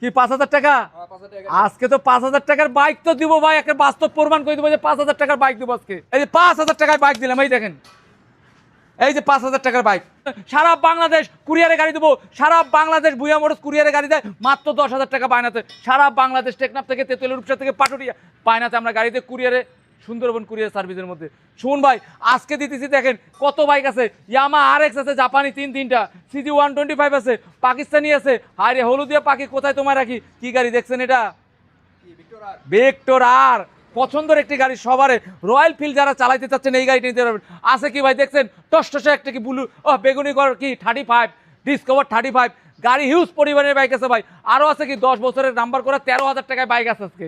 কি পাঁচ হাজার টাকা? আজকে তো পাঁচ হাজার টাকার বাইক তো দিবো ভাই একটা বাস্তব প্রমাণ করে দেবো যে পাঁচ হাজার টাকার বাইক দিব আজকে। এই যে পাঁচ হাজার টাকার বাইক দিলাম এই দেখেন। এই যে পাঁচ হাজার টাকার বাইক সারা বাংলাদেশ কুরিয়ারে গাড়ি দেবো সারা বাংলাদেশ ভুয়া মোটরস কুরিয়ারে গাড়ি দেয় মাত্র দশ হাজার টাকা বায়নাতে। সারা বাংলাদেশ টেকনাফ থেকে তেতুলের রূপসা থেকে পাটুরিয়া বায়নাতে আমরা গাড়িতে কুরিয়ারে সুন্দরবন কুরিয়ার সার্ভিসের মধ্যে। শুন ভাই, আজকে দিতেছি দেখেন কত বাইক আছে। ইয়ামা আর এক্স আছে, জাপানি তিন তিনটা। সিজি ওয়ান টোয়েন্টি ফাইভ আছে, পাকিস্তানি আছে। হায় হলুদিয়া পাখি কোথায় তোমায় রাখি? কি গাড়ি দেখছেন এটা? ভেক্টর আর পছন্দের একটি গাড়ি সবারে। রয়্যাল ফিল্ড যারা চালাইতে চাচ্ছেন, এই গাড়িটা নিতে পারবেন। আছে কি ভাই দেখছেন? টসটসে একটা কি ব্লু ও, বেগুনি কর কি, thirty five, discover thirty five. গাড়ি হিউজ পরিমাণের বাইক আছে ভাই। আরও আছে কি? দশ বছরের নাম্বার করা তেরো হাজার টাকায় বাইক আছে আজকে।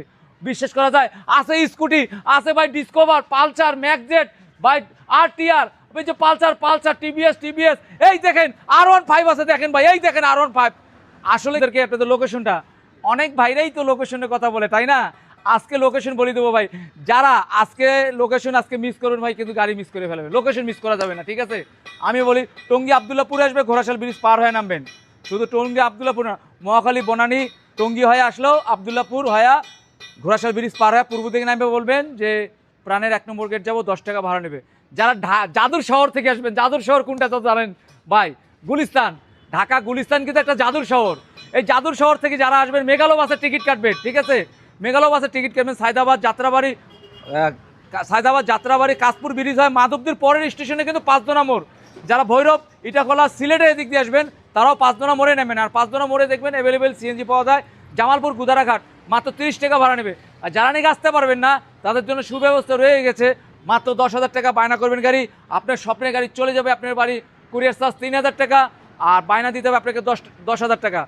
বিশ্বাস করা যায়। আছে স্কুটি, আছে ভাই ডিসকভার পালসার ম্যাকজেট বাই আর টিআর ওই যে পালসার পালসার টিভিএস টিভিএস এই দেখেন আর ওয়ান ফাইভ আছে দেখেন ভাই, এই দেখেন আর ওয়ান ফাইভ আসলে এদেরকে আপনাদের লোকেশনটা অনেক ভাইরাই তো লোকেশনের কথা বলে, তাই না? আজকে লোকেশন বলে দেবো ভাই, যারা আজকে লোকেশন আজকে মিস করবেন ভাই, কিন্তু গাড়ি মিস করে ফেলবে। লোকেশন মিস করা যাবে না, ঠিক আছে? আমি বলি, টঙ্গি আবদুল্লাপুরে আসবে, ঘোড়াশাল ব্রিজ পার হয়ে নামবেন। শুধু টঙ্গী আবদুল্লাপুর না, মহাখালী, বনানী, টঙ্গি হয়ে আসলেও আবদুল্লাপুর হয়া ঘোড়াশাল ব্রিজ পার হয়ে পূর্ব দিকে নামবে বলবেন যে প্রাণের এক নম্বর গেট যাব, দশ টাকা ভাড়া নেবে। যারা জাদুর শহর থেকে আসবেন জাদুর শহর কোনটা তো জানেন? ভাই, গুলিস্তান। ঢাকা, গুলিস্তান কিন্তু একটা জাদুর শহর। এই জাদুর শহর থেকে যারা আসবেন মেঘালয় বাসের টিকিট কাটবেন ঠিক আছে? মেঘালয় বাসের টিকিট কাটবেন সায়দাবাদ যাত্রাবাড়ি সায়দাবাদ যাত্রাবাড়ি, কাশপুর ব্রিজ হয় মাধবদীর পরের স্টেশনে কিন্তু পাঁচদোনা মোড়। যারা ভৈরব, ইটাখোলা, সিলেটে এদিক দিয়ে আসবেন, তারাও পাঁচদোনা মোড়ে নেবেন আর পাঁচদোনা মোড়ে দেখবেন অ্যাভেলেবেল সিএনজি পাওয়া যায়। জামালপুর, গুদারাঘাট। মাত্র তিরিশ টাকা ভাড়া নেবে। আর যারা নাকি আসতে পারবেন না, তাদের জন্য সুব্যবস্থা রয়ে গেছে। মাত্র দশ হাজার টাকা বায়না করবেন গাড়ি। আপনার স্বপ্নের গাড়ি চলে যাবে আপনার বাড়ি। কুরিয়ার চার্জ তিন হাজার টাকা। আর বায়না দিতে হবে আপনাকে দশ দশ হাজার টাকা।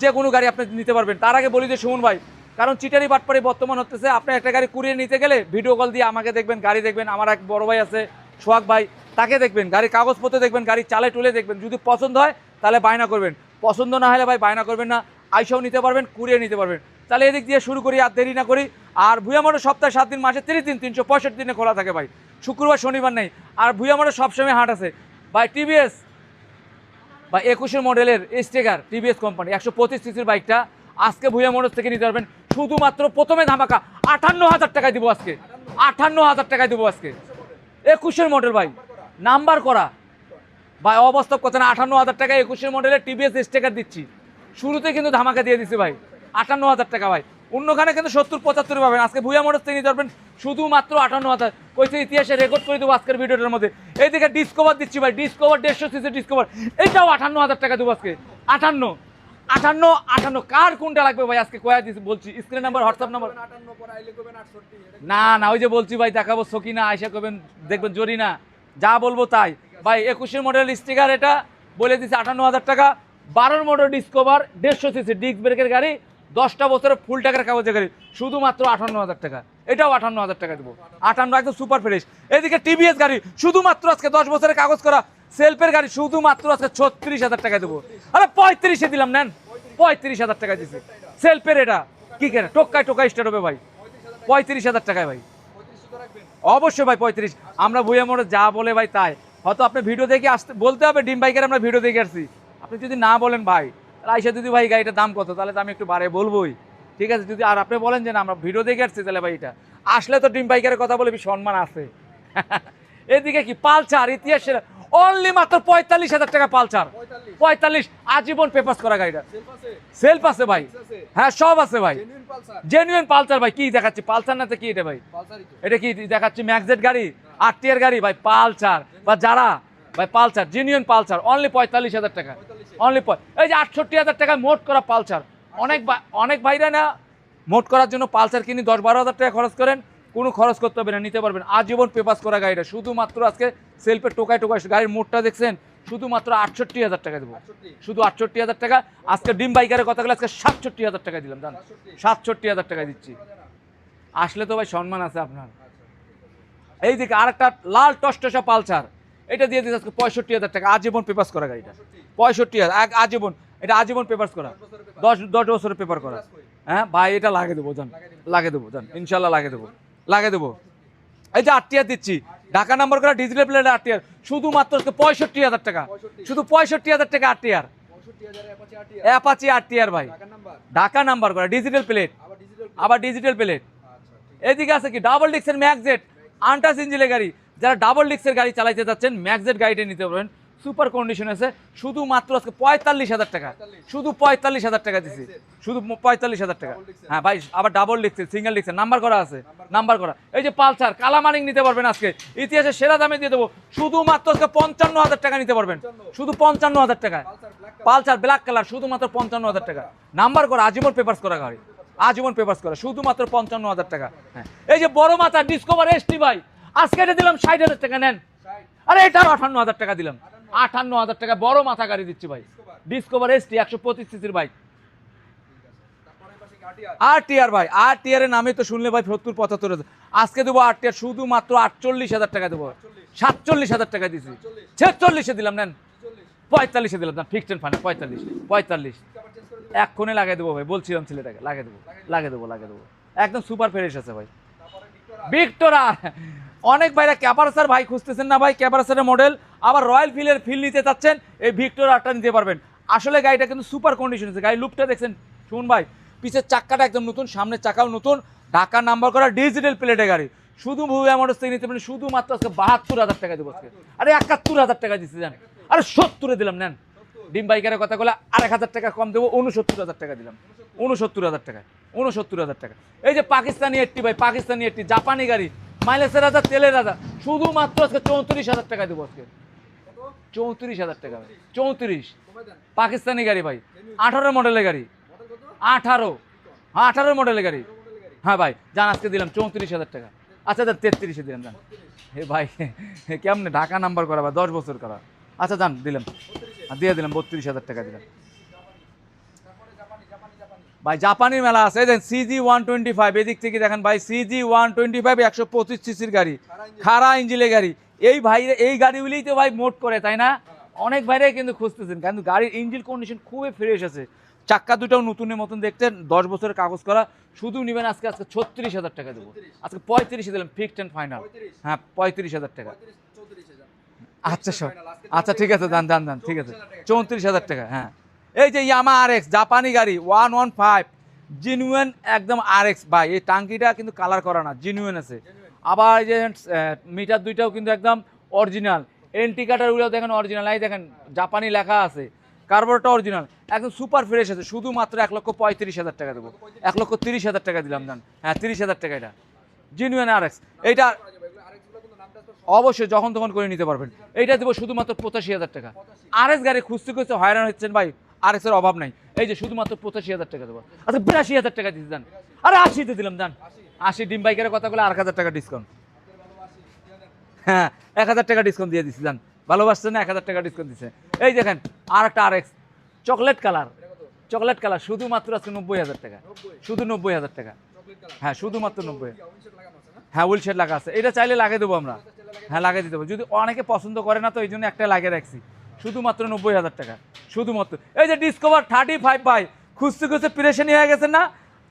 যে কোনো গাড়ি আপনি নিতে পারবেন। তার আগে বলি যে সুমন ভাই, কারণ চিটারি বাটপাড়ি বর্তমান হতেছে। আপনি একটা গাড়ি কুড়িয়ে নিতে গেলে ভিডিও কল দিয়ে আমাকে দেখবেন, গাড়ি দেখবেন। আমার এক বড় ভাই আছে, সোহাগ ভাই, তাকে দেখবেন। গাড়ির কাগজপত্র দেখবেন গাড়ি চালে টুলে দেখবেন। যদি পছন্দ হয়, তাহলে বায়না করবেন। পছন্দ না হলে ভাই বায়না করবেন না। আইসাও নিতে পারবেন কুড়িয়ে নিতে পারবেন। তাহলে এদিক দিয়ে শুরু করি, আর দেরি না করি। আর ভুয়ামারও সপ্তাহে সাত দিন, মাসে তিরিশ দিন, তিনশো পঁয়ষট্টি দিনে খোলা থাকে ভাই। শুক্রবার, শনিবার নেই। আর ভুয়ামারও সবসময় হাট আছে। ভাই টিভিএস বা একুশের মডেলের স্টেগার টিভিএস কোম্পানি একশো পঁচিশ সিসির বাইকটা। আজকে ভুয়া মোটর থেকে নিতে পারবেন। শুধুমাত্র প্রথমে ধামাকা। আটান্ন হাজার টাকায় দিব আজকে। আটান্ন হাজার টাকায় দিব আজকে। একুশের মডেল ভাই। নাম্বার করা। ভাই, অবাস্তব কথা না, আটান্ন হাজার টাকায় একুশের মডেলের টিভিএস স্টেকার দিচ্ছি। শুরুতে কিন্তু ধামাকা দিয়ে দিচ্ছি ভাই। আটান্ন হাজার টাকা ভাই। অন্যখানে কিন্তু সত্তর, পঁচাত্তর পাবেন। আজকে ভুয়া মোটর থেকে ধরবেন, শুধুমাত্র আটান্ন হাজার কইছে ইতিহাসে রেকর্ড করে দেবো আজকের ভিডিওটার মধ্যে। এইদিকে ডিসকভার দিচ্ছি ভাই ডিসকভার দেড়শো সিসি ডিসকভার এটাও আটান্ন হাজার টাকা দেবো আজকে। আটান্ন আটান্ন আটান্ন। কার কোনটা লাগবে ভাই? আজকে কয়া দিচ্ছি বলছি। স্ক্রিন নাম্বার হোয়াটসঅ্যাপ নাম্বার না না, ওই যে বলছি ভাই, দেখাবো সকিনা আয়সা করবেন দেখবেন জরি না যা বলব তাই। ভাই, একুশের মডেল স্টিকার এটা। বলে দিচ্ছে আটান্ন হাজার টাকা। বারোর মডেল ডিসকভার দেড়শো সিসি ডিস্ক ব্রেকের গাড়ি। দশটা বছরের ফুল টাকার কাগজের গাড়ি শুধুমাত্র আটান্ন হাজার টাকা। এটাও আটান্ন হাজার টাকা দেবো। আটান্ন একদম সুপার ফ্রেশ এদিকে টিভিএস গাড়ি, শুধুমাত্র আজকে দশ বছরের কাগজ করা সেলফের গাড়ি, শুধুমাত্র আজকে ছত্রিশ হাজার টাকা দেবো। আরে পঁয়ত্রিশে দিলাম, নেন। পঁয়ত্রিশ হাজার টাকা দিছি। সেলফের এটা। কি কেন? টোকায় টোকায় স্টার্ট হবে ভাই। পঁয়ত্রিশ হাজার টাকায় ভাই। অবশ্যই ভাই পঁয়ত্রিশ। আমরা ভুয়া মোড়ে যা বলে ভাই তাই। হয়তো আপনি ভিডিও দেখে আসতে বলতে হবে, ডিম বাইকের আমরা ভিডিও দেখে আসছি। আপনি যদি না বলেন ভাই আইসা যদি ভাই গাড়িটার দাম কত তাহলে তো আমি একটু বাড়ে বলবোই। ঠিক আছে? যদি আর আপনি বলেন যে না আমরা ভিডিও দেখে আসছি তাহলে ভাই এটা। আসলে তো ডিম বাইকের কথা বলে সম্মান আছে। এদিকে কি পালচার ইতিহাসের অনলি মাত্র পঁয়তাল্লিশ হাজার টাকা পালচার পঁয়তাল্লিশ। আজীবন পেপাস করা গাড়িটা। সেলফ আছে। ভাই। হ্যাঁ সব আছে ভাই। জেনুইন পালচার ভাই। কি দেখাচ্ছি? পালসার না তো কি এটা ভাই? এটা কি দেখাচ্ছি? ম্যাকজেট গাড়ি? আরটিআর গাড়ি? ভাই পালচার বা যারা? ভাই পালসার জেনুইন পালসার অনলি পঁয়তাল্লিশ হাজার টাকা। অনলি এই যে আটষট্টি হাজার টাকা মোট করা পালসার। অনেক অনেক ভাইরা না মোট করার জন্য পালসার কিনে দশ বারো হাজার টাকা খরচ করেন কোনো খরচ করতে হবে না নিতে পারবেন। আজীবন পেপাস করা গাড়িটা শুধুমাত্র আজকে সেলফের টোকায় টোকায় গাড়ির মোটটা দেখছেন শুধুমাত্র আটষট্টি হাজার টাকা দেবো। শুধু আটষট্টি হাজার টাকা আজকে ডিম বাইকারের কথা বলে আজকে সাতষট্টি হাজার টাকা দিলাম জান। সাতষট্টি। হাজার টাকা দিচ্ছি। আসলে তো ভাই সম্মান আছে আপনার। এই দিকে আরেকটা লাল টসটসা পালসার। এটা দিয়ে দিচ্ছে আজকে পঁয়ষট্টি হাজার টাকা। আজীবন পেপাস করা গাড়িটা। পঁয়ষট্টি হাজার। আজীবন। এটা আজীবন পেপাস করা। দশ দশ বছরের পেপার করা। হ্যাঁ ভাই, এটা লাগে দেবো, জান। লাগে দেবো, জান। ইনশাল্লাহ লাগে দেবো। লাগে দেবো। এই যে আটটিয়ার দিচ্ছি, ঢাকা নাম্বার করা ডিজিটাল প্লেট আটটিয়ার। শুধুমাত্র পঁয়ষট্টি হাজার টাকা। শুধু পঁয়ষট্টি হাজার টাকা আটটিয়ার। অ্যাপাচি আর ভাই। ঢাকা নাম্বার করা ডিজিটাল প্লেট আবার ডিজিটাল প্লেট এদিকে আছে কি? ডাবল ডিক্সের ম্যাকজেট আন্টাস ইঞ্জিনের গাড়ি। যারা ডাবল ডিক্সের গাড়ি চালাইতে যাচ্ছেন ম্যাকজেট গাড়িটা নিতে পারবেন। সুপার কন্ডিশন আছে। শুধুমাত্র আজকে পঁয়তাল্লিশ হাজার টাকা। শুধু পঁয়তাল্লিশ হাজার টাকা দিছি। শুধু পঁয়তাল্লিশ হাজার টাকা। হ্যাঁ ভাই আবার ডাবল ডিক্সের সিঙ্গেল ডিক্সের নাম্বার করা আছে। নাম্বার করা। এই যে পালসার কালামানিং নিতে পারবেন আজকে। ইতিহাসে সেরা দামে দিয়ে দেবো। শুধুমাত্র আজকে পঞ্চান্ন হাজার টাকা নিতে পারবেন। শুধু পঞ্চান্ন হাজার টাকা। Pulsar black Pulsar black colour শুধুমাত্র পঞ্চান্ন হাজার টাকা। নাম্বার করা আজীবন পেপার্স করা গাড়ি। আজীবন পেপার্স করা শুধুমাত্র পঞ্চান্ন হাজার টাকা। হ্যাঁ। এই যে বড় মাথা ডিসকভার এসটি ভাই। আজকে এটা দিলাম ষাট হাজার টাকা নেন। আরে এটার আটান্ন হাজার টাকা দিলাম। আটান্ন হাজার টাকা বড় মাথা গাড়ি দিচ্ছি ভাই। ডিসকভার এসটি একশো পঁচিশ সিসির বাইক আর টিআর ভাই আর টিআর এর নামে তো শুনলে ভাই সত্তর পঁচাত্তর আজকে দেবো আর টিআর শুধুমাত্র আটচল্লিশ হাজার টাকা দেবো। সাতচল্লিশ হাজার টাকা দিছি ছেচল্লিশে দিলাম নেন। পঁয়তাল্লিশে দিলাম না ফিক্সড ফান্ড পঁয়তাল্লিশ। পঁয়তাল্লিশ। এক্ষণে লাগিয়ে দেবো ভাই বলছিলাম ছেলেটাকে লাগিয়ে দেবো। লাগিয়ে দেবো লাগিয়ে দেবো। একদম সুপার ফ্রেশ আছে ভাই। ভিক্টোরা অনেক ভাইরা ক্যাপারসার ভাই খুঁজতেছেন না ভাই ক্যাপারসারের মডেল আবার রয়্যাল ফিলের ফিল নিতে চাচ্ছেন, এই ভিক্টোরাটা নিতে পারবেন। আসলে গাড়িটা কিন্তু সুপার কন্ডিশন আছে। গাড়ি লুকটা দেখছেন? শুন ভাই, পিছের চাক্কাটা একদম নতুন, সামনের চাকাও নতুন, ঢাকা নাম্বার করা ডিজিটাল প্লেটে গাড়ি। শুধু ভুয়া মোটর থেকে নিতে পারেন শুধুমাত্র আজকে বাহাত্তর হাজার টাকা দেবো আজকে। আরে একাত্তর হাজার টাকা দিচ্ছি জান আরে সত্তরে দিলাম, নেন। ডিম বাইকারের কথা বলে আরেক হাজার টাকা কম দেবো উনসত্তর হাজার টাকা দিলাম। উনসত্তর হাজার টাকা উনসত্তর হাজার টাকা এই যে পাকিস্তানি একটি ভাই, পাকিস্তানি একটি জাপানি গাড়ি মাইলেজের হাজার তেলের হাজার শুধুমাত্র আজকে চৌত্রিশ হাজার টাকা দেবো আজকে। চৌত্রিশ হাজার টাকা। চৌত্রিশ। পাকিস্তানি গাড়ি ভাই। আঠারো মডেলের গাড়ি। আঠারো। হ্যাঁ আঠারো মডেলের গাড়ি। হ্যাঁ ভাই জান আজকে দিলাম চৌত্রিশ হাজার টাকা। আচ্ছা দাদা তেত্রিশে দিলাম জান হে ভাই কেমনে ঢাকা নাম্বার করা বা দশ বছর করা। আচ্ছা যান, দিলাম। দিয়ে দিলাম, বত্রিশ হাজার টাকা দিলাম তারপরে জাপানি জাপানি জাপানি ভাই জাপানি মেলা আছে। এই দেখেন সিজি ওয়ান টোয়েন্টি ফাইভ এদিক থেকে দেখেন ভাই সিজি ওয়ান টোয়েন্টি ফাইভ একশো পঁচিশ সিসির গাড়ি। খারা ইঞ্জিনের গাড়ি। এই ভাই এই গাড়িগুলিই তো ভাই মোট করে তাই না? অনেক ভাইরাই কিন্তু খুঁজতেছেন। কিন্তু গাড়ির ইঞ্জিন কন্ডিশন খুবই ফ্রেশ আছে। চাক্কা দুটাও নতুনের মতন দেখতেন দশ বছরের কাগজ করা। শুধু নেবেন আজকে আজকে ছত্রিশ হাজার টাকা দেবো। আজকে পঁয়ত্রিশে দিলাম ফিক্সড অ্যান্ড ফাইনাল হ্যাঁ পঁয়ত্রিশ হাজার টাকা। আচ্ছা আচ্ছা ঠিক আছে দান দান দান ঠিক আছে। চৌত্রিশ হাজার টাকা হ্যাঁ। এই যে ইয়ামা আর এক্স জাপানি গাড়ি ওয়ান ওয়ান ফাইভ জিনুয়েন একদম আর এক্স ভাই, এই টাঙ্কিটা কিন্তু কালার করা না জিনুয়েন আছে। আবার এই যে মিটার দুইটাও কিন্তু একদম অরিজিনাল এন্টি কাটারগুলো দেখেন অরিজিনাল এই দেখেন জাপানি লেখা আছে। কার্বোরেটর অরিজিনাল একদম সুপার ফ্রেশ আছে। শুধুমাত্র এক লক্ষ পঁয়ত্রিশ হাজার টাকা দেবো। এক লক্ষ তিরিশ হাজার টাকা দিলাম, জান। হ্যাঁ তিরিশ হাজার টাকা এটা। জিনুয়েন আর এক্স এইটা অবশ্যই যখন তখন করে নিতে পারবেন। এইটা দেবো শুধুমাত্র পঁচাশি হাজার টাকা। আর এস গাড়ি খুঁজতে খুঁজতে হয়রান হচ্ছেন, ভাই। আর এর অভাব নাই। এই যে শুধুমাত্র পঁচাশি হাজার টাকা দেবো। আচ্ছা বিরাশি হাজার টাকা দিতে দেন। আরে আশিতে দিলাম জান আশি ডিম বাইকের কথা বলে আর হাজার টাকা ডিসকাউন্ট হ্যাঁ এক হাজার টাকা ডিসকাউন্ট দিয়ে দিচ্ছি জান ভালোবাসছেন এক হাজার টাকা ডিসকাউন্ট দিচ্ছে এই দেখেন আর একটা আর চকলেট কালার। চকলেট কালার, শুধুমাত্র আজকে নব্বই হাজার টাকা। শুধু নব্বই হাজার টাকা। হ্যাঁ শুধুমাত্র নব্বই আছে হ্যাঁ উইল শেড লাগা আছে। এটা চাইলে লাগিয়ে দেবো আমরা। হ্যাঁ লাগিয়ে দিতে পারব যদি অনেকে পছন্দ করে না, তো এই জন্য একটা লাগিয়ে রাখছি। শুধুমাত্র নব্বই হাজার টাকা। শুধুমাত্র। এই যে ডিসকভার থার্টি ফাইভ ভাই, খুঁজতে খুঁজতে প্রেশানি হয়ে গেছে না?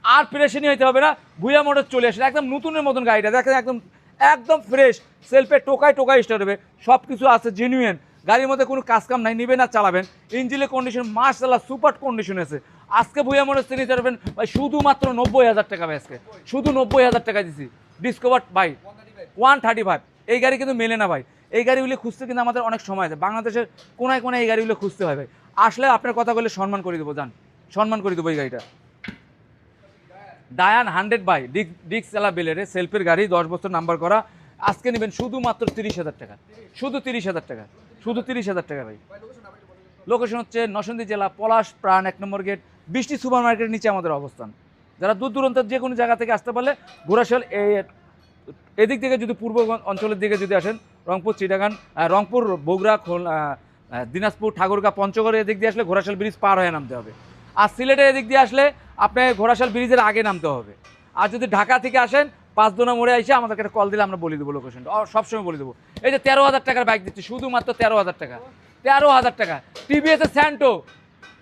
আর প্রেশানি হইতে হবে না। ভুয়া মোটর চলে আসে। একদম নতুনের মতন গাড়িটা। দেখেন একদম একদম ফ্রেশ সেলফে টোকায় টোকায় স্টার্ট হবে। সব কিছু আছে জেনুইন গাড়ির মধ্যে কোনো কাজ কাম নাই, নিবেন না চালাবেন। ইঞ্জিনের কন্ডিশন মার্শাল্লাহ সুপার কন্ডিশন আছে। আজকে ভুয়া মোটর নিতে পারবেন ভাই, শুধুমাত্র নব্বই হাজার টাকা ভাই আজকে। শুধু নব্বই হাজার টাকা দিছি। ডিসকভার ভাই ওয়ান থার্টি ফাইভ এই গাড়ি কিন্তু মেলে না ভাই। এই গাড়িগুলি খুঁজতে কিন্তু আমাদের অনেক সময় আছে। বাংলাদেশের কোনায় কোনায় এই গাড়িগুলো খুঁজতে হয় ভাই। আসলে আপনার কথা বলে সম্মান করে দেবো যান সম্মান করে দেবো এই গাড়িটা। ডায়ান হান্ড্রেড বাই ডিক ডিক্স চালা বেলেরে সেলফের গাড়ি, দশ বছর নাম্বার করা। আজকে নেবেন শুধুমাত্র তিরিশ হাজার টাকা। শুধু তিরিশ হাজার টাকা। শুধু তিরিশ হাজার টাকা ভাই। লোকেশন হচ্ছে নরসিংদী জেলা, পলাশ প্রাণ এক নম্বর গেট। বৃষ্টি সুপার মার্কেটের নিচে আমাদের অবস্থান। যারা দূর দূরান্তের যে কোনো জায়গা থেকে আসতে পারলে ঘোড়াশাল এই এদিক থেকে যদি পূর্ব অঞ্চলের দিকে যদি আসেন রংপুর চিটাগান রংপুর, বগুড়া খোল দিনাজপুর, ঠাকুরগা, পঞ্চগড় এদিক দিয়ে আসলে ঘোড়াশাল ব্রিজ পার হয়ে নামতে হবে। আর সিলেটের এদিক দিয়ে আসলে আপনাকে ঘোড়াশাল ব্রিজের আগে নামতে হবে। আর যদি ঢাকা থেকে আসেন, পাঁচ দোনা মোড়ে এসে আমাদেরকে একটা কল দিলে আমরা বলে দেবো লোকেশনটা সবসময় বলে দেবো। এই যে তেরো হাজার টাকার বাইক দিচ্ছি, শুধুমাত্র তেরো হাজার টাকা। তেরো হাজার টাকা। টিভিএস এর স্যান্টো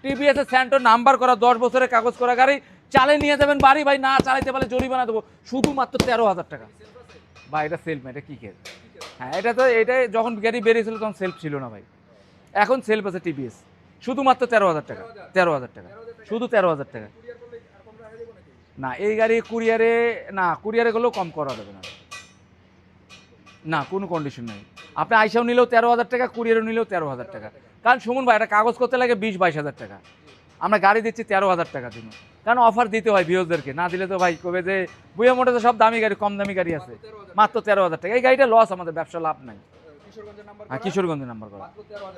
টিভিএস এর স্যান্টো নাম্বার করা, দশ বছরের কাগজ করা গাড়ি। চালে নিয়ে যাবেন বাড়ি, ভাই, না চালাইতে পারলে জরিমানা দেবো। শুধুমাত্র তেরো হাজার টাকা। ভাই, এটা সেলফ এটা কি খেয়ে হ্যাঁ এটা তো এটা যখন গাড়ি বেরিয়েছিল তখন সেলফ ছিল না ভাই। এখন সেলফ আছে টিভিএস শুধুমাত্র তেরো হাজার টাকা। তেরো হাজার টাকা। শুধু তেরো হাজার টাকা। না, এই গাড়ি কুরিয়ারে না কুরিয়ারে গেলেও কম করা যাবে না। না, কোনো কন্ডিশন নেই। আপনি আইসাও নিলেও তেরো হাজার টাকা কুরিয়ারও নিলেও তেরো হাজার টাকা। কারণ শুনুন ভাই, একটা কাগজ করতে লাগে বিশ বাইশ হাজার টাকা। আমরা গাড়ি দিচ্ছি তেরো হাজার টাকার জন্য কারণ অফার দিতে হয় ভিওজদেরকে না দিলে তো ভাই কবে যে বুয়া মোটে তো সব দামি গাড়ি কম দামি গাড়ি আছে। মাত্র তেরো হাজার টাকা। এই গাড়িটা লস আমাদের ব্যবসা লাভ নাই। হ্যাঁ কিশোরগঞ্জের নাম্বার করা।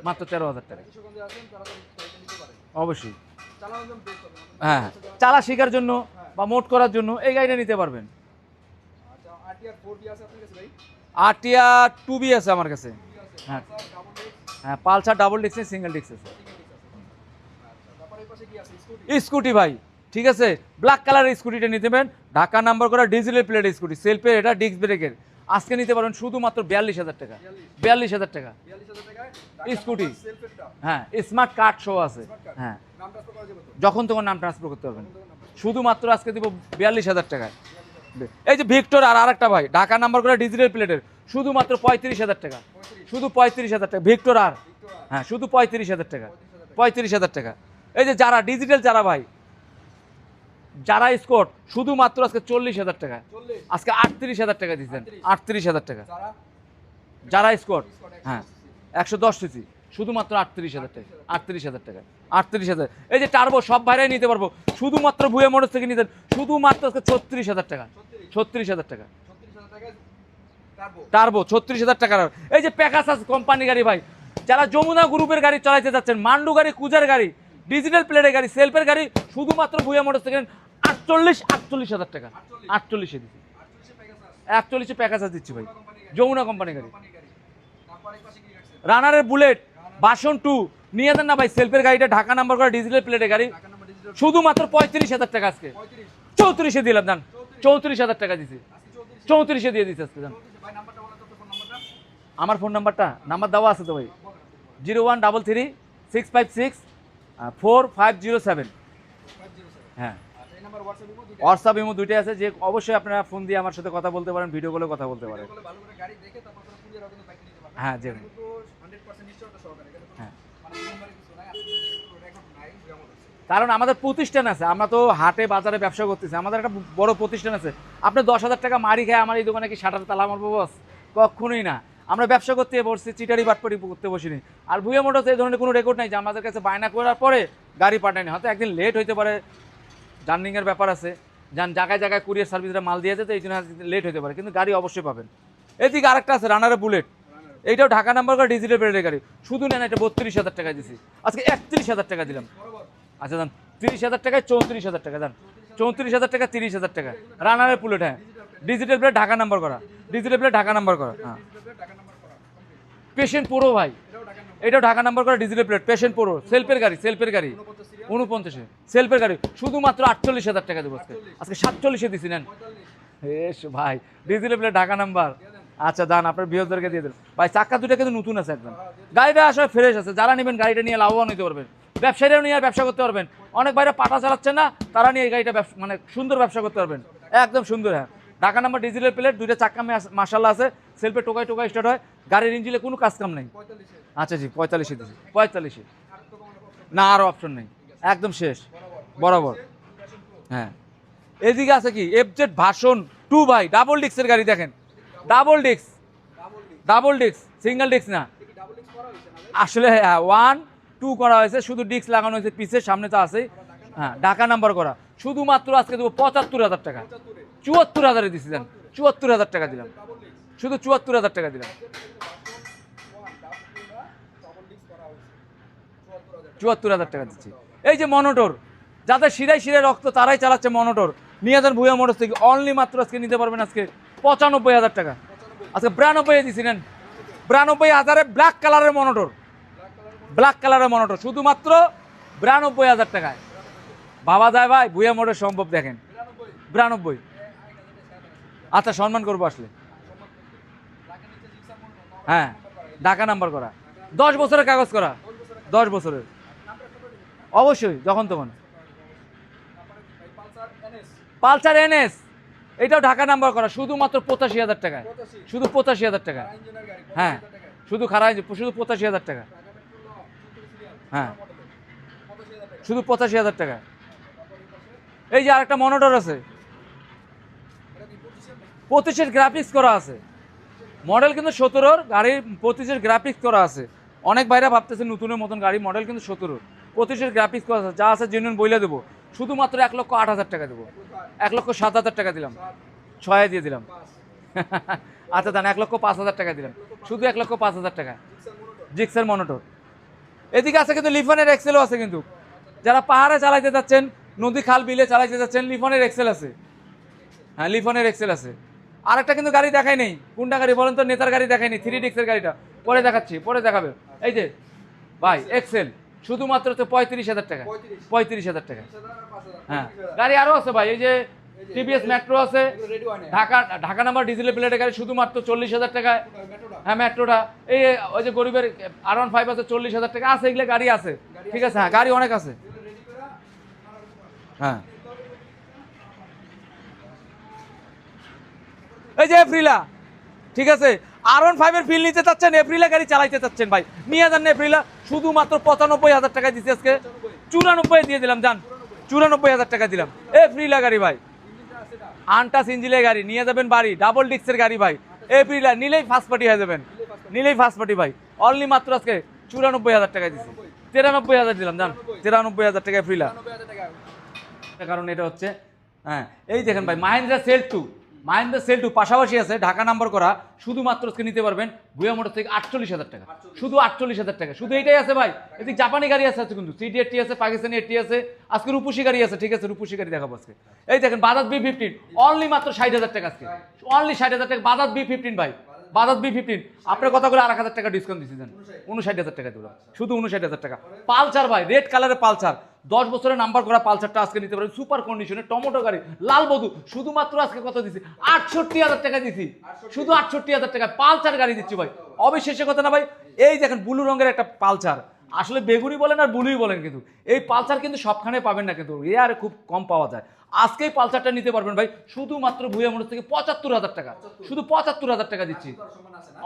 মাত্র তেরো হাজার টাকা। অবশ্যই। হবে। হ্যাঁ চালা শেখার জন্য বা মোট করার জন্য এই গাড়িটা নিতে পারবেন। আরটিয়া টু বি আছে আমার কাছে। হ্যাঁ। হ্যাঁ পালসার ডাবল ডিক্স সিঙ্গেল ডিক্স আছে সিঙ্গেল ডেক্স আছে আচ্ছা তারপরে এই পাশে কি আছে স্কুটি ভাই ঠিক আছে? ব্ল্যাক কালারের স্কুটিটা নিতে পারেন। ঢাকা নাম্বার করা ডিজিটাল প্লেট স্কুটি সেলফের এটা ডিস্ক ব্রেকের আজকে নিতে পারবেন শুধুমাত্র বিয়াল্লিশ হাজার টাকা। বিয়াল্লিশ হাজার টাকা। স্কুটি। হ্যাঁ স্মার্ট কার্ড শো আছে। হ্যাঁ। যখন তখন নাম ট্রান্সফার করতে পারবেন। শুধুমাত্র আজকে দিব বিয়াল্লিশ হাজার টাকায়। এই যে ভিক্টর আর আরেকটা ভাই ঢাকা নাম্বার করা ডিজিটাল প্লেটের শুধুমাত্র পঁয়ত্রিশ হাজার টাকা। শুধু পঁয়ত্রিশ হাজার টাকা। Victor R. হ্যাঁ শুধু টাকা। পঁয়ত্রিশ হাজার টাকা। পঁয়ত্রিশ হাজার টাকা। এই যে যারা ডিজিটাল যারা ভাই যারা স্কোর শুধুমাত্র আজকে চল্লিশ হাজার টাকা। আজকে আটত্রিশ হাজার টাকা দিচ্ছেন আটত্রিশ। হাজার টাকা। যারা? স্কোর হ্যাঁ। একশো দশ সিসি। শুধুমাত্র আটত্রিশ হাজার টাকা। আটত্রিশ হাজার টাকা। আটত্রিশ হাজার এই যে টার্বো সব ভাইরাই নিতে পারব। শুধুমাত্র ভুয়ে মোটর থেকে নিতেন। শুধুমাত্র আজকে ছত্রিশ হাজার টাকা। ছত্রিশ। হাজার টাকা। টার্বো ছত্রিশ হাজার টাকার। এই যে প্যাকাসাস কোম্পানি গাড়ি ভাই যারা যমুনা গ্রুপের গাড়ি চালাইতে যাচ্ছেন মান্ডু গাড়ি কুজার গাড়ি ডিজিটাল প্লেটের গাড়ি সেলফের গাড়ি শুধুমাত্র ভুয়া মোটর থেকে আটচল্লিশ আটচল্লিশ হাজার টাকা। আটচল্লিশে দিচ্ছি প্যাকেজ একচল্লিশে প্যাকাসাস দিচ্ছি ভাই। যমুনা কোম্পানি গাড়ি। রানারের বুলেট বাসন টু নিয়ে দেন না ভাই সেলফের গাড়িটা ঢাকা নাম্বার করা ডিজিটাল প্লেটের গাড়ি। শুধুমাত্র পঁয়ত্রিশ হাজার টাকা আজকে। চৌত্রিশে দিলাম, জান। চৌত্রিশ হাজার টাকা দিছি। চৌত্রিশে দিয়ে দিচ্ছি আজকে নাম্বারটা আমার ফোন নাম্বারটা নাম্বার দেওয়া আছে তো ভাই। Zero one double three, six five six four five zero seven হ্যাঁ। হোয়াটসঅ্যাপ ইমো দুইটাই আছে। যে অবশ্যই আপনারা ফোন দিয়ে আমার সাথে কথা বলতে পারেন ভিডিও কলে কথা বলতে পারেন। হ্যাঁ, যে- এখানে কিন্তু 100% নিশ্চয়তা সহকারে এখানে কোনো হ্যাঁ। কারণ আমাদের প্রতিষ্ঠান আছে আমরা তো হাটে বাজারে ব্যবসা করতেছি আমাদের একটা বড় প্রতিষ্ঠান আছে। আপনি দশ হাজার টাকা মারি খায় আমার এই দোকানে কি শাটার তালা মারবো বস? কখনোই না। আমরা ব্যবসা করতে বসছি, চিটারি বাটপারি করতে বসিনি। আর ভুয়া মোটরস এই ধরনের কোনো রেকর্ড নাই যে আমাদের কাছে বায়না করার পরে গাড়ি পাঠায়নি। হয়তো একদিন লেট হইতে পারে জার্নিংয়ের ব্যাপার আছে। যান, জায়গায় জায়গায় কুরিয়ার সার্ভিসরা মাল দিয়েছে তো এই জন্য লেট হতে পারে। কিন্তু গাড়ি অবশ্যই পাবেন। এদিকে আরেকটা আছে রানারে বুলেট এইটাও ঢাকা নাম্বার করে ডিজিটাল প্লেটের গাড়ি। শুধু নেন, এটা বত্রিশ হাজার টাকা দিছি। আজকে একত্রিশ হাজার টাকা দিলাম। আচ্ছা দান তিরিশ হাজার টাকায় চৌত্রিশ হাজার টাকা দান চৌত্রিশ হাজার টাকা, তিরিশ হাজার টাকা। রানারের বুলেট হ্যাঁ। ডিজিটাল প্লেট ঢাকা নাম্বার করা। ডিজিটাল প্লেট ঢাকা নাম্বার করা। হ্যাঁ। পেশেন্ট পুরো ভাই। এটাও ঢাকা নাম্বার করা ডিজিটাল প্লেট পেশেন্ট পুরো। সেলফের গাড়ি সেলফের গাড়ি। 49 উনপঞ্চাশে সেলফের গাড়ি। শুধুমাত্র আটচল্লিশ হাজার টাকা দেবো আজকে। আজকে সাতচল্লিশে দিছি, নেন। 45 এস ভাই ডিজিটাল প্লেট ঢাকা নাম্বার আচ্ছা দান, আপনার বৃহস্পতিকে দিয়ে দেন ভাই, চাক্কা দুটা কিন্তু নতুন আছে একদম। গাড়িটা আসলে ফ্রেশ আছে। যারা নেবেন গাড়িটা নিয়ে লাভবান হতে পারবেন। ব্যবসায়ীরাও নিয়ে আর ব্যবসা করতে পারবেন। অনেক বাইরে পাটা চালাচ্ছে না, তারা নিয়ে এই গাড়িটা মানে সুন্দর ব্যবসা করতে পারবেন। একদম সুন্দর হ্যাঁ। ঢাকা নাম্বার ডিজিটাল প্লেট, দুইটা চাক্কা মাসাল্লাহ আছে সেলফে টোকায় টোকায় স্টার্ট হয়। গাড়ির ইঞ্জিনে কোনো কাজ কাম নেই। আচ্ছা জি, পঁয়তাল্লিশে দিচ্ছি পঁয়তাল্লিশে। না আরও অপশন নেই। একদম শেষ। বরাবর। হ্যাঁ। এদিকে আছে কি? এফজেড ভাষণ টু বাই ডাবল ডিক্সের গাড়ি দেখেন। ডাবল ডিক্স ডাবল ডিস্ক সিঙ্গেল ডিস্ক না। আসলে হ্যাঁ ওয়ান টু করা হয়েছে। শুধু ডিক্স লাগানো হয়েছে পিছে সামনে তো আছেই। হ্যাঁ ঢাকা নাম্বার করা। শুধুমাত্র আজকে দেবো পঁচাত্তর হাজার টাকা। চুয়াত্তর হাজারে দিচ্ছি দেন চুয়াত্তর হাজার টাকা দিলাম। শুধু চুয়াত্তর হাজার টাকা দিলাম। ওয়ান ডাবল ডিস্ক করা হয়েছে 74000 চুয়াত্তর হাজার টাকা দিচ্ছি। এই যে মনোটর, যাদের শিরায় শিরায় রক্ত, তারাই চালাচ্ছে মনোটর। নিয়ে যান ভুয়া মোটর থেকে। অনলি মাত্র আজকে নিতে পারবেন আজকে পঁচানব্বই হাজার টাকা। আজকে বিরানব্বই দিচ্ছি নেন বিরানব্বই হাজারে ব্ল্যাক কালারের মনোটর। ব্ল্যাক কালারের মনোটর। শুধুমাত্র বিরানব্বই হাজার টাকায়। বাবা যায় ভাই ভুয়া মোটর সম্ভব দেখেন। বিরানব্বই। আচ্ছা সম্মান করব আসলে। হ্যাঁ ঢাকা নাম্বার করা। দশ বছরের কাগজ করা। দশ বছরের। অবশ্যই, যখন তখন। Pulsar NS. এটাও ঢাকা নাম্বার করা, শুধুমাত্র পঁচাশি হাজার টাকায় শুধু পঁচাশি হাজার টাকা। হ্যাঁ শুধু খারাপ শুধু পঁচাশি হাজার টাকা। ঢাকা মেট্রো ল 34 সিরিয়াল হ্যাঁ শুধু পঁচাশি হাজার টাকা। এই যে আরেকটা মনিটর আছে। পঁচিশের গ্রাফিক্স করা আছে। মডেল কিন্তু সতেরোর, গাড়ির পঁচিশের গ্রাফিক্স করা আছে। অনেক বাইরে ভাবতেছে নতুনের মতন গাড়ি মডেল কিন্তু সতেরোর। পঁচিশের গ্রাফিক্স করা আছে, যা আছে জেনুইন বইলে দেবো। শুধুমাত্র এক লক্ষ আট হাজার টাকা দেবো। এক লক্ষ সাত হাজার টাকা দিলাম। ছয় দিয়ে দিলাম। আচ্ছা দান এক লক্ষ পাঁচ হাজার টাকা দিলাম। শুধু এক লক্ষ পাঁচ হাজার টাকা। জিক্সের মনিটর এদিকে আছে কিন্তু লিফানের এক্সেলও আছে কিন্তু। যারা পাহাড়ে চালাইতে যাচ্ছেন নদী খাল বিলে চালাইতে যাচ্ছেন লিফনের এক্সেল আছে। হ্যাঁ লিফনের এক্সেল আছে। আরেকটা কিন্তু গাড়ি দেখাই নেই। কোনটা গাড়ি বলেন তো? নেতার গাড়ি দেখাই নেই থ্রি ডিক্সের গাড়িটা। পরে দেখাচ্ছি পরে দেখাবে। এই যে ভাই এক্সেল শুধুমাত্র তো পঁয়ত্রিশ হাজার টাকা। পঁয়ত্রিশ। হাজার টাকা। হ্যাঁ গাড়ি আরও আছে ভাই এই যে টিভিএস মেট্রো আছে। ঢাকা ঢাকা নাম্বার ডিজেল প্লেটের গাড়ি শুধুমাত্র চল্লিশ হাজার টাকায় হ্যাঁ মেট্রোটা এই ওই যে গরিবের আর ওয়ান ফাইভ আছে চল্লিশ হাজার টাকা। আছে এগুলো গাড়ি আছে। ঠিক আছে হ্যাঁ গাড়ি অনেক আছে। হ্যাঁ। এই যে এপ্রিলা ঠিক আছে? আর ওয়ান ফাইভের ফিল নিতে চাচ্ছেন এপ্রিলা গাড়ি চালাইতে চাচ্ছেন ভাই। নিয়ে যান এপ্রিলা শুধুমাত্র পঁচানব্বই হাজার টাকা দিচ্ছে আজকে। চুরানব্বই দিয়ে দিলাম, যান। চুরানব্বই হাজার টাকা দিলাম। এপ্রিলা গাড়ি ভাই। আনটাস ইঞ্জিনের গাড়ি, নিয়ে যাবেন বাড়ি। ডাবল ডিক্সের গাড়ি ভাই। এপ্রিলা নিলেই ফার্স্ট পার্টি হয়ে যাবেন। নিলেই ফার্স্ট পার্টি ভাই। অনলি মাত্র আজকে চুরানব্বই হাজার টাকা দিচ্ছি তিরানব্বই হাজার দিলাম জান তিরানব্বই হাজার টাকা এপ্রিলা টাকা কারণ এটা হচ্ছে হ্যাঁ এই দেখেন ভাই মাহিন্দ্রা সেল টু মাহিন্দ্রা সেল টু পাশাপাশি আছে ঢাকা নাম্বার করা শুধুমাত্র আজকে নিতে পারবেন ভুয়া মোটর থেকে আটচল্লিশ হাজার টাকা। শুধু আটচল্লিশ হাজার টাকা শুধু এইটাই আছে ভাই। এদিকে জাপানি গাড়ি আছে আছে কিন্তু সিডি এটি আছে পাকিস্তানি এটি আছে আজকে রূপসী গাড়ি আছে ঠিক আছে রূপসী গাড়ি দেখাবো আজকে। এই দেখেন বাজাজ বি ফিফটিন অনলি মাত্র ষাট হাজার টাকা আজকে। অনলি ষাট হাজার টাকা বাজাজ বি ফিফটিন ভাই। বাজাজ বি ফিফটিন আপনার কথা করে আর এক হাজার টাকা ডিসকাউন্ট দিচ্ছি দেন উনষাট হাজার টাকা দিলাম। শুধু উনষাট হাজার টাকা। পালসার ভাই রেড কালারের পালসার। দশ বছরের নাম্বার করা পালসারটা আজকে নিতে পারেন সুপার কন্ডিশনে টমেটো গাড়ি, লাল বধু। শুধুমাত্র আজকে কত দিছি? আটষট্টি হাজার টাকা দিছি। শুধু আটষট্টি হাজার টাকা। পালসার গাড়ি দিচ্ছি ভাই। অবিশেষে কথা না ভাই। এই দেখেন, ব্লু রঙের একটা পালসার। আসলে বেগুনি বলেন আর ব্লুই বলেন কিন্তু। এই পালসার কিন্তু সবখানে পাবেন না কিন্তু। এ আর খুব কম পাওয়া যায়। আজকেই পালসারটা নিতে পারবেন ভাই। শুধুমাত্র ভুয়া মোটর থেকে পঁচাত্তর হাজার টাকা। শুধু পঁচাত্তর হাজার টাকা দিচ্ছি।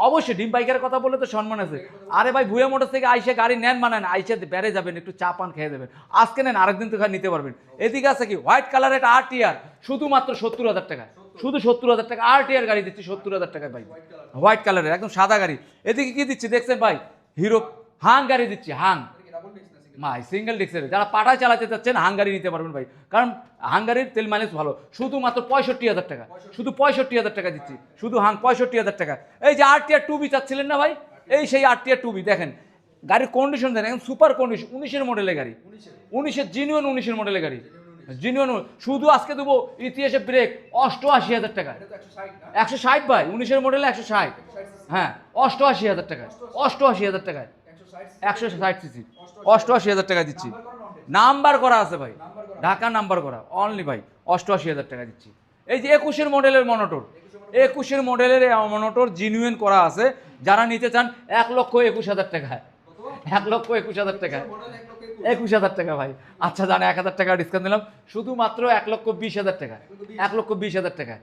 অবশ্যই ডিম বাইকের কথা বলে তো সম্মান আছে। আরে ভাই ভুয়া মোটর থেকে আইসে গাড়ি নেন মানে আইসে বেড়ে যাবেন, একটু চা পান খেয়ে দেবেন আজকে নেন, আরেকদিন তো নিতে পারবেন। এদিকে আছে কি? হোয়াইট কালার একটা আর টিআর শুধুমাত্র সত্তর হাজার টাকা। শুধু সত্তর হাজার টাকা। আর টিআর গাড়ি দিচ্ছি সত্তর হাজার টাকা ভাই। হোয়াইট কালারের, একদম সাদা গাড়ি। এদিকে কি দিচ্ছি দেখছেন ভাই? হিরো হাং গাড়ি দিচ্ছি, হাং। মাই সিঙ্গেল ডিক্সের যারা পাটায় চালাতে চাচ্ছেন হাঙ্গারি নিতে পারবেন ভাই। কারণ হাঙ্গারির তেল মাইলেজ ভালো। শুধুমাত্র পঁয়ষট্টি হাজার টাকা। শুধু পঁয়ষট্টি হাজার টাকা দিচ্ছি। শুধু হাং পঁয়ষট্টি হাজার টাকা। এই যে আর টিয়ার টু বি চাচ্ছিলেন না ভাই? এই সেই আর টিয়ার টু বি দেখেন। গাড়ির কন্ডিশন দেখেন একদম সুপার কন্ডিশন উনিশের মডেলের গাড়ি। উনিশের। জিনিয়ন উনিশের মডেলের গাড়ি। জিনিয়ন শুধু আজকে দেবো ইতিহাসে ব্রেক অষ্টআশি হাজার টাকা। একশো ষাট ভাই উনিশের মডেলে একশো ষাট। হ্যাঁ অষ্টআশি হাজার টাকা। অষ্টআশি হাজার টাকায়। একশো ষাট সিসি অষ্টআশি হাজার টাকা দিচ্ছি। নাম্বার করা আছে ভাই। ঢাকা নাম্বার করা। অনলি ভাই, অষ্টআশি হাজার টাকা দিচ্ছি। এই যে একুশের মডেলের মনোটর। একুশের মডেলের মনোটর জিনুয়েন করা আছে। যারা নিতে চান, এক লক্ষ একুশ হাজার টাকা এক লক্ষ একুশ হাজার টাকা একুশ হাজার টাকা ভাই। আচ্ছা জানে, এক হাজার টাকা ডিসকাউন্ট দিলাম শুধুমাত্র এক লক্ষ বিশ হাজার টাকা। এক লক্ষ বিশ হাজার টাকা।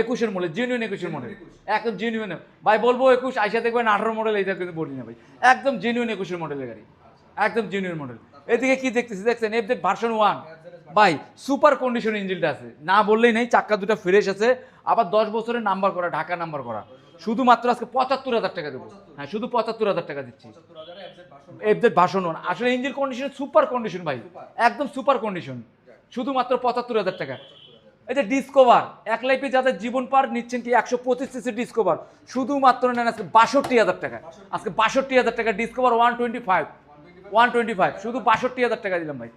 একুশের মডেল জিনুইন একুশের মডেল। একদম জিনুইন ভাই, বলব একুশ, আইসা দেখবেন আঠারো মডেল এইটা কিন্তু বলি না ভাই। একদম জিনুইন একুশের মডেলের গাড়ি। একদম জিনুইন মডেল এদিকে কি দেখতেছি, দেখছেন? এফজেড ভার্সন ওয়ান ভাই সুপার কন্ডিশন ইঞ্জিনটা আছে। না বললেই নেই, চাক্কা দুটো ফ্রেশ আছে। আবার দশ বছরের নাম্বার করা, ঢাকা নাম্বার করা। শুধুমাত্র আজকে পঁচাত্তর হাজার টাকা দেবো। হ্যাঁ শুধু পঁচাত্তর হাজার টাকা দিচ্ছি। এফজেড ভার্সন ওয়ান আসলে ইঞ্জিন কন্ডিশন সুপার কন্ডিশন ভাই। একদম সুপার কন্ডিশন শুধুমাত্র পঁচাত্তর হাজার টাকা। এই যে ডিসকভার এক লাইফে যাদের জীবন পার নিচ্ছেন কি একশো পঁচিশ সিসি ডিসকভার শুধুমাত্র নেন আজকে বাষট্টি হাজার টাকা। আজকে বাষট্টি হাজার টাকা discover one twenty five one twenty five শুধু বাষট্টি হাজার টাকা দিলাম ভাই।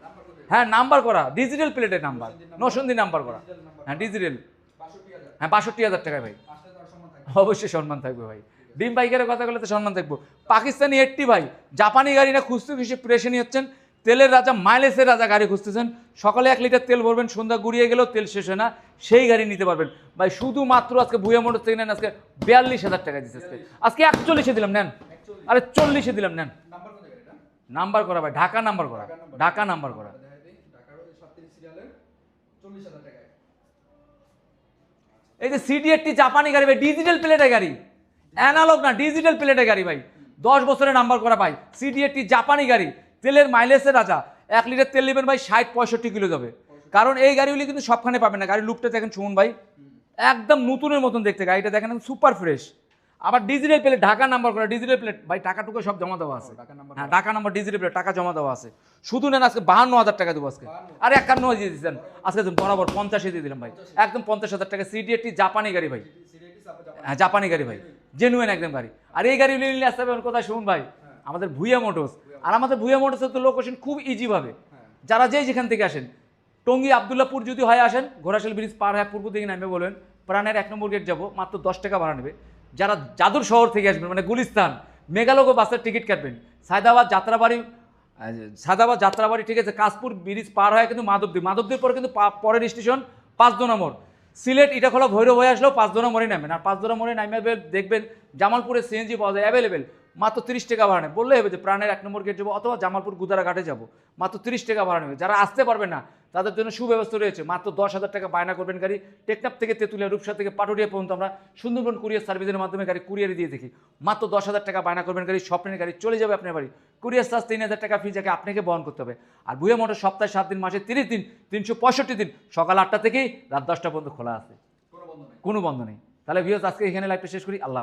হ্যাঁ নাম্বার করা। ডিজিটাল প্লেটের নাম্বার নসন্দি নাম্বার করা। হ্যাঁ ডিজিটাল হ্যাঁ বাষট্টি হাজার টাকা ভাই। অবশ্যই সম্মান থাকবে ভাই। ডিম বাইকের কথা বলে তো সম্মান থাকব। পাকিস্তানি এইটটি ভাই জাপানি গাড়ি না খুঁজতে খুঁজে প্রেশানি হচ্ছেন। তেলের রাজা মাইলেসের রাজা গাড়ি খুঁজতেছেন। সকালে এক লিটার তেল ভরবেন সন্ধ্যা গুড়িয়ে গেলেও তেল শেষ হয় না। সেই গাড়ি নিতে পারবেন। ভাই শুধুমাত্র আজকে ভুয়া মোটর থেকে নেন আজকে বিয়াল্লিশ হাজার টাকা দিচ্ছে আজকে। আজকে একচল্লিশে দিলাম নেন। আরে চল্লিশে দিলাম নেন। নাম্বার করা ভাই ঢাকা নাম্বার করা। ঢাকা নাম্বার করা দেখা দিই ঢাকার ওই সাতত্রিশ সিরিয়ালের চল্লিশ হাজার টাকায় এই যে সিডি একটি জাপানি গাড়ি ভাই ডিজিটাল প্লেটের গাড়ি। অ্যানালগ না ডিজিটাল প্লেটের গাড়ি ভাই। দশ বছরের নাম্বার করা ভাই সিডি একটি জাপানি গাড়ি। তেলের মাইলেজের রাজা। এক লিটার তেল নেবেন ভাই, ষাট, পঁয়ষট্টি কিলো যাবে। কারণ এই গাড়িগুলি কিন্তু সবখানে পাবেন না। গাড়ির লুকটা দেখেন শুনুন ভাই। একদম নতুনের মতন দেখতে, গাড়িটা দেখেন সুপার ফ্রেশ আবার ডিজিটাল প্লেট ঢাকা নাম্বার করা ডিজিটাল প্লেট ভাই টাকা টুকু সব জমা দেওয়া আছে। হ্যাঁ ঢাকা নাম্বার ডিজিটাল প্লেট টাকা জমা দেওয়া আছে। শুধু নেন আজকে বাহান্ন হাজার টাকা দেবো আজকে। আরে একান্ন দিয়ে দিচ্ছেন আজকে বরাবর পঞ্চাশে দিয়ে দিলাম ভাই। একদম পঞ্চাশ হাজার টাকা। সিডি একটি জাপানি গাড়ি ভাই। হ্যাঁ জাপানি গাড়ি ভাই। জেনুয়েন একদম গাড়ি। আর এই গাড়ি নিলে আসতে হবে কোথায়? শুনুন ভাই। আমাদের ভুইয়া মোটরস। আর আমাদের ভুইয়া মোটরসের তো লোকেশন খুব ইজিভাবে যারা যেই যেখান থেকে আসেন টঙ্গী আবদুল্লাপুর যদি হয় আসেন ঘোড়াশাল ব্রিজ পার হয়ে পূর্ব দিকে নামবে বলেন প্রাণের এক নম্বর গেট যাব মাত্র দশ টাকা ভাড়া নেবে। যারা জাদুর শহর থেকে আসবেন মানে গুলিস্তান মেঘালগো বাসের টিকিট কাটবেন। সায়দাবাদ যাত্রাবাড়ি সায়দাবাদ যাত্রাবাড়ি, ঠিক আছে, কাশপুর ব্রিজ পার হয় কিন্তু মাধবদ্বীপ। মাধবদ্বীপ পরে কিন্তু পরের স্টেশন পাঁচ দু নম্বর সিলেট, ইটাখোলা, ভৈরব হয়ে আসলেও পাঁচ দোনা নম্বরে নামবেন। আর পাঁচ দোনা মোড়ে নামিয়ে দেখবেন, জামালপুরে সিএনজি পাওয়া যায় অ্যাভেলেবেল মাত্র তিরিশ টাকা ভাড়া নেবে। বললে হবে যে প্রাণের এক নম্বর গেট যাব অথবা জামালপুর গুদারা ঘাটে যাব। মাত্র তিরিশ টাকা ভাড়া নেবে। যারা আসতে পারবে না, তাদের জন্য সুব্যবস্থা রয়েছে। মাত্র দশ হাজার টাকা বায়না করবেন গাড়ি। টেকনাপ থেকে তেঁতুলিয়া, রূপসা থেকে পাটুরিয়া পর্যন্ত আমরা সুন্দরবন কুরিয়ার সার্ভিসের মাধ্যমে গাড়ি কুরিয়ারে দিয়ে দেখি মাত্র দশ হাজার টাকা বায়না করবেন গাড়ি। স্বপ্নের গাড়ি চলে যাবে আপনার বাড়ি। কুরিয়ার চার্জ তিন হাজার টাকা ফি যাকে আপনাকে বহন করতে হবে। আর বুয়ে মোটর সপ্তাহে সাত দিন, মাসে তিরিশ দিন, তিনশো পঁয়ষট্টি দিন, সকাল আটটা থেকেই রাত দশটা পর্যন্ত খোলা আছে। কোনো বন্ধ নেই। তাহলে ভিউস আজকে এখানে লাইভটা শেষ করি। আল্লাহ